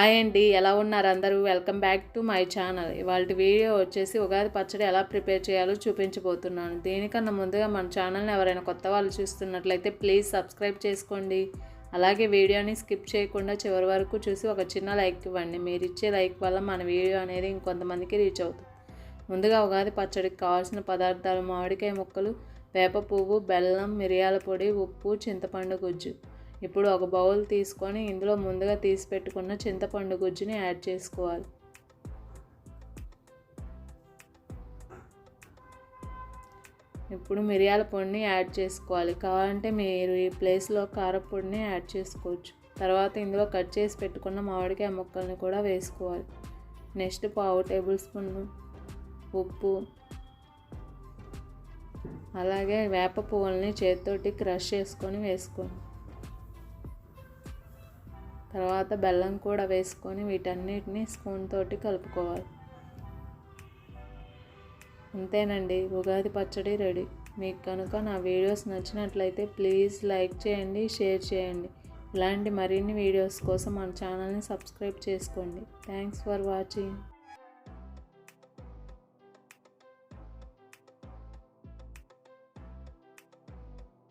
Hi అండి ఎలా ఉన్నారు అందరూ? Welcome back to my channel ఇవాళ వీడియో వచ్చేసి ఉగాది పచ్చడి ఎలా ప్రిపేర్ చేయాలో చూపించబోతున్నాను. దీనికన్నా ముందుగా మన ఛానల్ని ఎవరైనా కొత్త వాళ్ళు చూస్తున్నట్లయితే ప్లీజ్ సబ్స్క్రైబ్ చేసుకోండి. అలాగే వీడియోని స్కిప్ చేయకుండా చివరి వరకు చూసి ఒక చిన్న లైక్ ఇవ్వండి. మీరు ఇచ్చే లైక్ వల్ల మన వీడియో అనేది ఇంకొంతమందికి రీచ్ అవుతుంది. ముందుగా ఉగాది పచ్చడికి కావాల్సిన పదార్థాలు మామిడికాయ ముక్కలు వేప పువ్వు బెల్లం మిరియాల పొడి ఉప్పు చింతపండు గుజ్జు. ఇప్పుడు ఒక బౌల్ తీసుకొని ఇందులో ముందుగా తీసి పెట్టుకున్న చింతపండు గుజ్జుని యాడ్ చేసుకోవాలి. ఇప్పుడు మిరియాల పొడిని యాడ్ చేసుకోవాలి. కావాలంటే మీరు ఈ ప్లేస్లో కారపొడిని యాడ్ చేసుకోవచ్చు. తర్వాత ఇందులో కట్ చేసి పెట్టుకున్న మామిడికాయ ముక్కల్ని కూడా వేసుకోవాలి. నెక్స్ట్ పావు టేబుల్ స్పూన్ ఉప్పు అలాగే వేప పువ్వుల్ని చేతితోటి క్రష్ చేసుకొని వేసుకోండి. తర్వాత బెల్లం కూడా వేసుకొని వీటన్నిటిని స్పూన్ తోటి కలుపుకోవాలి. అంతేనండి ఉగాది పచ్చడి రెడీ. మీకు కనుక నా వీడియోస్ నచ్చినట్లయితే ప్లీజ్ లైక్ చేయండి షేర్ చేయండి. ఇలాంటి మరిన్ని వీడియోస్ కోసం మన ఛానల్ని సబ్స్క్రైబ్ చేసుకోండి. Thanks for watching.